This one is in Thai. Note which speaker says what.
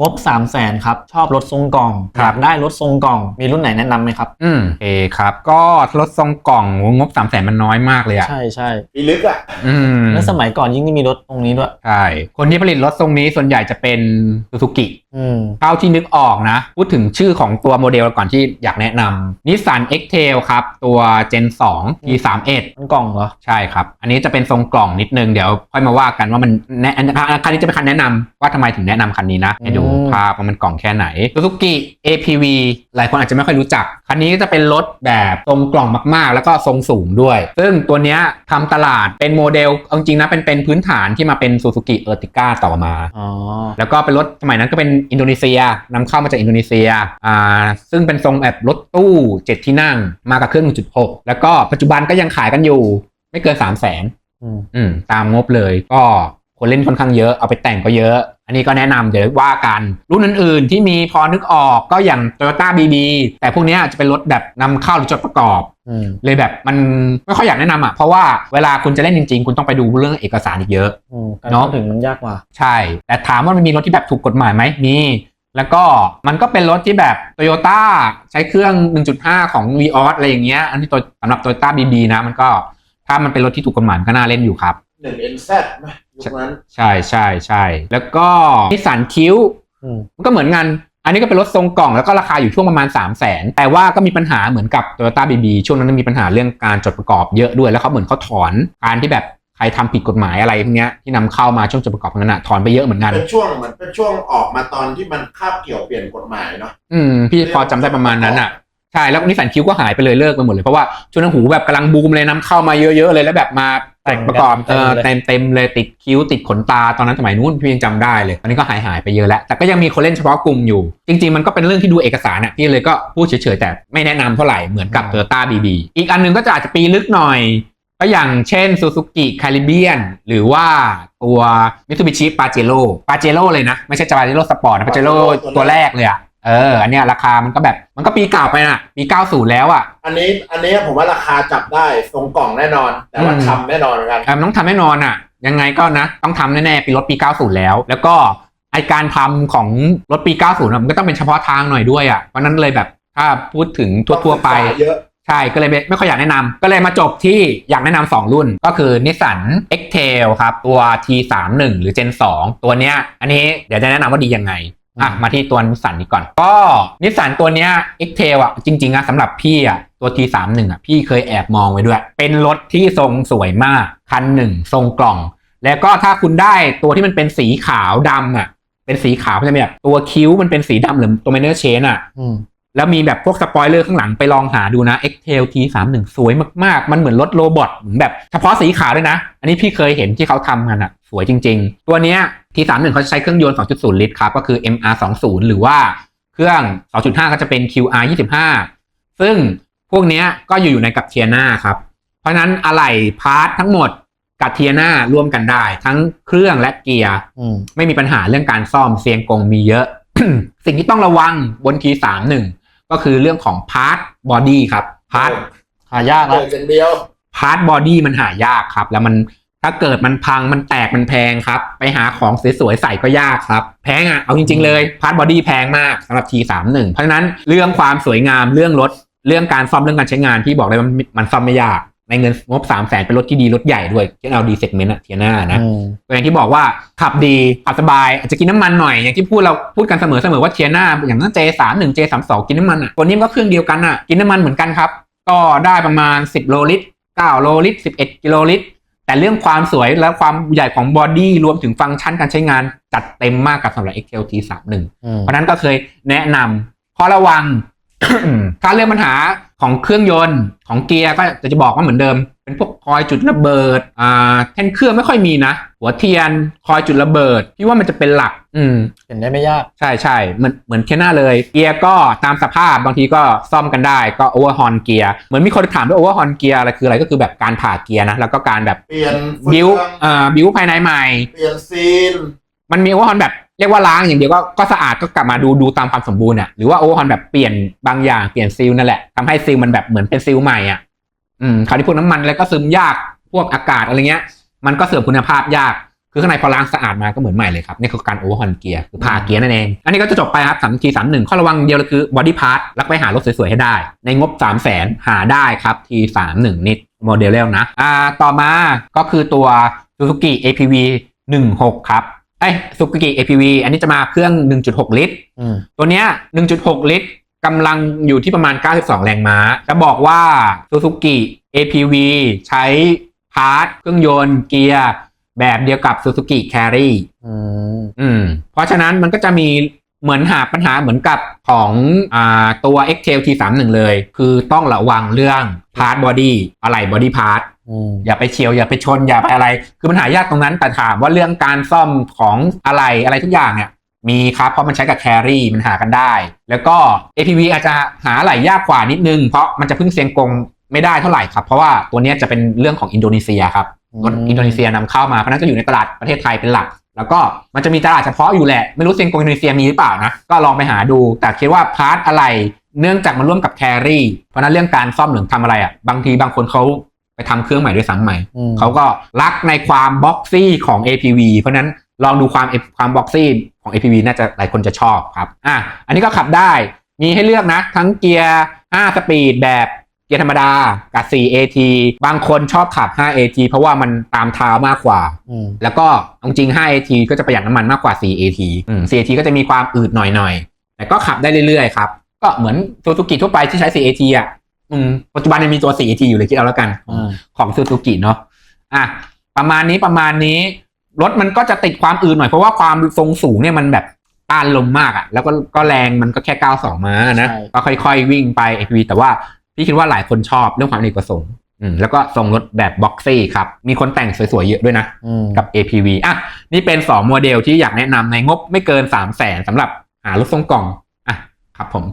Speaker 1: งบ3 0 0แสนครับ ชอบรถทรงกล่อง
Speaker 2: ครับ
Speaker 1: อยากได้รถทรงกล่อง มีรุ่นไหนแนะนำไหมครับ
Speaker 2: อืมโอเคครับ ก็รถทรงกล่องงบสามแสนมันน้อยมากเลยอะ
Speaker 1: ใช่ใช่
Speaker 3: ปีลึกอะ
Speaker 2: อืม
Speaker 1: แล้วสมัยก่อนยิ่งไม่มีรถตรงนี้ด้วย
Speaker 2: ใช่คนที่ผลิตรถทรงนี้ส่วนใหญ่จะเป็นซูซูกิ
Speaker 1: อืม
Speaker 2: เท่าที่นึกออกนะ พูดถึงชื่อของตัวโมเดลก่อนที่อยากแนะนำนิสสัน X-Trail ครับ ตัว Gen 2 T31
Speaker 1: มันกล่องเหรอ
Speaker 2: ใช่ครับ อันนี้จะเป็นทรงกล่องนิดนึง เดี๋ยวค่อยมาว่ากันว่ามันแนะอันคันนี้จะเป็นคันแนะนำว่าทำไมถึงแนะนำคันนี้นะให้ดู
Speaker 1: อืม
Speaker 2: ภาพว่ามันกล่องแค่ไหน Suzuki APV หลายคนอาจจะไม่ค่อยรู้จัก คันนี้จะเป็นรถแบบทรงกล่องมากๆ แล้วก็ทรงสูงด้วย ซึ่งตัวเนี้ยทำตลาดเป็นโมเดลเอาจริงๆนะเป็นเป็นพื้นฐานที่มาเป็น Suzuki Ertiga ต่อมา
Speaker 1: อ๋อ
Speaker 2: แล้วก็เป็นรถสมัยนั้นก็เป็นอินโดนีเซียนำเข้ามาจากอินโดนีเซียอ่าซึ่งเป็นทรงแบบรถตู้เจ็ดที่นั่งมากับเครื่อง 1.6 แล้วก็ปัจจุบันก็ยังขายกันอยู่ ไม่เกิน 3 0 0 0 0น
Speaker 1: อืม
Speaker 2: อืมตามงบเลยก็คนเล่นค่อนข้างเยอะเอาไปแต่งก็เยอะ อันนี้ก็แนะนำเดี๋ยวว่ากัน รุ่นอื่นๆที่มีพอนึกออกก็อย่าง Toyota BB แต่พวกเนี้ยจะเป็นรถแบบนำเข้าหรือจดประกอบ
Speaker 1: อืม
Speaker 2: เลยแบบมันไม่ค่อยอยากแนะนำอะเพราะว่าเวลาคุณจะเล่นจริงๆ คุณต้องไปดูเรื่องเอกสารอีกเยอะ
Speaker 1: อืมการ
Speaker 2: เนอะ
Speaker 1: เข้าถึงมันยากกว่า
Speaker 2: ใช่ แต่ถามว่ามันมีรถที่แบบถูกกฎหมายไหมมี แล้วก็มันก็เป็นรถที่แบบ Toyota ใช้เครื่อง 1.5 ของ v ีออสอะไรอย่างเงี้ย อันที่ตัวสำหรับ Toyota BB นะ มันก็ถ้ามันเป็นรถที่ถูกกฎหมายมันก็น่าเล่นอยู่ครับ
Speaker 3: หนึ่ง NZ ไหมยุคนั้น
Speaker 2: ใช่ใช่ใช่แล้วก็นิสสันคิว
Speaker 1: อืม
Speaker 2: มันก็เหมือนกัน อันนี้ก็เป็นรถทรงกล่องแล้วก็ราคาอยู่ช่วงประมาณ 3 0 0แสนแต่ว่าก็มีปัญหาเหมือนกับ Toyota BB ช่วงนั้นมีปัญหาเรื่องการจดประกอบเยอะด้วยแล้วเขาเหมือนเขาถอนการที่แบบใครทำผิดกฎหมายอะไรพวกเนี้ยที่นำเข้ามาช่วงจดประกอบนั้นนะถอนไปเยอะเหมือนกัน
Speaker 3: เป็นช่วงเหมือนเป็นช่วงออกมาตอนที่มันคาบเกี่ยวเปลี่ยนกฎหมายเนาะ
Speaker 2: อืมพี่พอจำได้ประมาณนั้นอะใช่แล้วนิสสันคิวก็หายไปเลยเลิกไปหมดเลยเพราะว่าช่วงนั้นหูแบบกำลังบูมเลยนำเข้ามาเยอะๆเลยแล้วแบบมา แต่งประกอบ
Speaker 1: แต่
Speaker 2: เองอ
Speaker 1: เลย
Speaker 2: เต็มเต็มๆเลยติดคิ้วติดขนตาตอนนั้นสมัยนู้นพี่ยังจำได้เลย ตอนนี้ก็หายหายไปเยอะแล้ว แต่ก็ยังมีคนเล่นเฉพาะกลุ่มอยู่ จริง ๆ มันก็เป็นเรื่องที่ดูเอกสารอะพี่เลยก็พูดเฉยๆ แต่ไม่แนะนำเท่าไหร่เหมือนกับ Toyota BB อีกอันหนึงก็จะอาจจะปีลึกหน่อย ก็อย่างเช่น Suzuki Caribbean หรือว่าตัว Mitsubishi Pajero Pajero เลยนะ ไม่ใช่ Pajero Sport นะ Pajero ตัวแรกเลยอะ เอออันเนี้ยราคามันก็แบบมันก็ปีเก่าไปน่ะ ปี90แล้วอะ
Speaker 3: อันนี้อันนี้ผมว่าราคาจับได้ทรงกล่องแน่นอน แต่ว่า
Speaker 2: อืม
Speaker 3: ทำแน่นอนเหมือนกัน
Speaker 2: เออมันต้องทำแน่นอนอะ ยังไงก็นะ ต้องทำแน่ๆปีรถปี 90 แล้ว แล้วก็ไอการทำของรถปี 90อะมันก็ต้องเป็นเฉพาะทางหน่อยด้วยอะเพราะฉะนั้นเลยแบบถ้าพูดถึงทั่วๆไป
Speaker 3: ต้องศึกษาเยอะ
Speaker 2: ใช่ก็เลยไม่ไม่ค่อยอยากแนะนำก็เลยมาจบที่อยากแนะนำสองรุ่นก็คือนิสสัน X-Tail ครับ ตัว T31 หรือ Gen 2 ตัวเนี้ย อันนี้เดี๋ยวจะแนะนำว่าดียังไง อะ
Speaker 1: อืม
Speaker 2: มาที่ตัวนิสสันนี้ก่อน ก็นิสสันตัวเนี้ย X-Tail อะจริงๆอะสำหรับพี่อะตัว T31 อะพี่เคยแอบมองไว้ด้วย เป็นรถที่ทรงสวยมาก คันหนึ่งทรงกล่อง แล้วก็ถ้าคุณได้ตัวที่มันเป็นสีขาวดำอะ เป็นสีขาวใช่ไหมแบบตัวคิ้วมันเป็นสีดำหรือตัวเมเนอร์เชนอะ
Speaker 1: อืม
Speaker 2: แล้วมีแบบพวกสปอยเลอร์ข้างหลังไปลองหาดูนะ X-Tail T31 สวยมากๆ มันเหมือนรถโรบอทเหมือนแบบเฉพาะสีขาวด้วยนะ อันนี้พี่เคยเห็นที่เขาทำกันอะสวยจริง ๆ ตัวเนี้ย T31 เขาใช้เครื่องยนต์ 2.0 ลิตรครับ ก็คือ MR20 หรือว่าเครื่อง 2.5 ก็จะเป็น QR25 ซึ่งพวกเนี้ยก็อยู่ในกับเทียนาครับ เพราะฉะนั้นอะไหล่พาร์ททั้งหมดกับเทียนาร่วมกันได้ ทั้งเครื่องและเกียร์
Speaker 1: อืม
Speaker 2: ไม่มีปัญหาเรื่องการซ่อมเซียงกงมีเยอะ สิ่งที่ต้องระวังบน T31 ก็คือเรื่องของพาร์ทบอดี้ครับพาร์ท
Speaker 1: หายาก
Speaker 3: เดิ
Speaker 1: แล้ว
Speaker 3: นอย่างเดียว
Speaker 2: พาร์ทบอดี้มันหายากครับ แล้วมันถ้าเกิดมันพังมันแตกมันแพงครับ ไปหาของสวยๆใส่ก็ยากครับ แพงอะเอาจริง ๆ เลยพาร์ทบอดี้แพงมากสำหรับ T31 เพราะฉะนั้นเรื่องความสวยงามเรื่องรถเรื่องการซ่อมเรื่องการใช้งานพี่บอกเลยว่ามันมันซ่อมไม่ยาก ในเงินงบ3 0 0แสนเป็นรถที่ดีรถใหญ่ด้วยที่เอาดีเซกเมนต์อะเทียน่านะ
Speaker 1: อืม
Speaker 2: ก็อย่างที่บอกว่าขับดีขับสบายอาจจะกินน้ำมันหน่อย อย่างที่พูดเราพูดกันเสมอเสมอว่าเทียน่าอย่างนั้น J 3 1 J 3 2กินน้ำมันอะตัวนี้มันก็เครื่องเดียวกันอะกินน้ำมันเหมือนกันครับ ก็ได้ประมาณ10โลลิตร9โลลิตร11กิโลลิตรแต่เรื่องความสวยและความใหญ่ของบอดี้รวมถึงฟังก์ชันการใช้งานจัดเต็มมากกับสำหรับ XLT 31
Speaker 1: อืม
Speaker 2: เพราะฉะนั้นก็เคยแนะนำข้อระวัง ถ้าเรื่องปัญหาของเครื่องยนต์ของเกียร์ก็จะจะบอกว่าเหมือนเดิม เป็นพวกคอยจุดระเบิดอ่าแท่นเครื่องไม่ค่อยมีนะ หัวเทียนคอยจุดระเบิดพี่ว่ามันจะเป็นหลัก อืม
Speaker 1: เห็นได้ไม่ยาก
Speaker 2: ใช่ใช่เหมือนเหมือนเคนนาเลย เกียร์ก็ตามสภาพบางทีก็ซ่อมกันได้ก็โอเวอร์ฮอนเกียร์เหมือนมีคนถามด้วยโอเวอร์ฮอนเกียร์อะไรคืออะไรก็คือแบบการผ่าเกียร์นะแล้วก็การแบบ
Speaker 3: เปลี่ยนเฟื
Speaker 2: บิว
Speaker 3: อง
Speaker 2: เอ่อบิวภายในใหม่
Speaker 3: เปลี่ยนซีน
Speaker 2: มันมีโอเวอร์ฮอนแบบ เรียกว่าล้างอย่างเดียวก็ก็สะอาดก็กลับมาดูดูตามความสมบูรณ์อะหรือว่าโอเวอร์ฮอนแบบเปลี่ยนบางอย่างเปลี่ยนซีลนั่นแหละทำให้ซีลมันแบบเหมือนเป็นซีลใหม่อะอืมคราวนี้พวกน้ำมันอะไรก็ซึมยากพวกอากาศอะไรเงี้ย มันก็เสื่อมคุณภาพยากคือข้างในพอล้างสะอาดมาก็เหมือนใหม่เลยครับนี่คือการโอเวอร์ฮอนเกียร์คือผ่าเกียร์นั่นเองอันนี้ก็จะจบไปครับสามทีสามหนึ่งข้อระวังเดียวเลยคือบอดี้พาร์ทล้วก็ไปหารถสวยๆให้ได้ ในงบ3 0 0แสนหาได้ครับทีสามหนึ่งนิดโมเดลแล้วนะอ่าต่อมาก็คือตัว Suzuki APV 16ครับ เอ้ย Suzuki APV อันนี้จะมาเครื่อง 1.6 ลิตร
Speaker 1: อืม
Speaker 2: ตัวเนี้ย 1.6 ลิตรกำลังอยู่ที่ประมาณ 92 แรงม้า จะบอกว่า Suzuki APV ใช้พาร์ทเครื่องยนต์เกียร์แบบเดียวกับ Suzuki Carry
Speaker 1: อืม
Speaker 2: อืม เพราะฉะนั้นมันก็จะมีเหมือนหาปัญหาเหมือนกับของอ่าตัว Excel T31 เลย คือต้องระวังเรื่องพาร์ทบอดี้อะไรบอดี้พาร์ท
Speaker 1: อืม
Speaker 2: อย่าไปเฉียวอย่าไปชนอย่าไปอะไร คือมันหายากตรงนั้น แต่ถามว่าเรื่องการซ่อมของอะไรอะไรทุกอย่างเนี่ยมีครับ เพราะมันใช้กับแครี่มันหากันได้ แล้วก็ APV อาจจะหาไหลยากกว่านิดนึง เพราะมันจะพึ่งเซียงกงไม่ได้เท่าไหร่ครับ เพราะว่าตัวเนี้ยจะเป็นเรื่องของอินโดนีเซียครับรถอินโดนีเซียนำเข้ามาเพราะฉะนั้นก็อยู่ในตลาดประเทศไทยเป็นหลัก แล้วก็มันจะมีตลาดเฉพาะอยู่แหละ ไม่รู้เซียงกงอินโดนีเซียมีหรือเปล่านะก็ลองไปหาดู แต่คิดว่าพาร์ทอะไร เนื่องจากมันร่วมกับแครี่เพราะฉะนั้นเรื่องการซ่อมหรือทำอะไรอะบางทีบางคนเขา ไปทำเครื่องใหม่ด้วยซ้ำใหม่
Speaker 1: อืม
Speaker 2: เขาก็รักในความบ็อกซี่ของ APV เพราะฉะนั้นลองดูความความบ็อกซี่ของ APV น่าจะหลายคนจะชอบครับ อะ อันนี้ก็ขับได้ มีให้เลือกนะ ทั้งเกียร์ 5 สปีดแบบเกียร์ธรรมดา กับ 4 AT บางคนชอบขับ 5 AT เพราะว่ามันตามเท้ามากกว่า
Speaker 1: อืม
Speaker 2: แล้วก็เอาจริง5 AT ก็จะประหยัดน้ำมันมากกว่า 4 AT อืม4 AT ก็จะมีความอืดหน่อยๆ แต่ก็ขับได้เรื่อยๆ ครับ ก็เหมือนซูซูกิทั่วไปที่ใช้ 4 AT อะ อืมปัจจุบันยังมีตัว 4 AT อยู่เลยคิดเอาแล้วกัน
Speaker 1: อืม
Speaker 2: ของซูซูกิเนาะอะประมาณนี้ประมาณนี้ รถมันก็จะติดความอื่นหน่อย เพราะว่าความทรงสูงเนี่ยมันแบบต้านลมมากอะ่ะ แล้วก็ก็แรงมันก็แค่ 92 ม้านะ
Speaker 1: ใช่
Speaker 2: ก็ค่อยๆวิ่งไป APV แต่ว่าพี่คิดว่าหลายคนชอบเรื่องความอเนกประสงค์อืมแล้วก็ทรงรถแบบบ็อกซี่ครับ มีคนแต่งสวยๆเยอะด้วยนะ
Speaker 1: อืม
Speaker 2: กับ APV อะ นี่เป็น 2 โมเดลที่อยากแนะนำในงบไม่เกิน 3 0 0แสนสำหรับหารถทรงกล่อง อะ ครับผม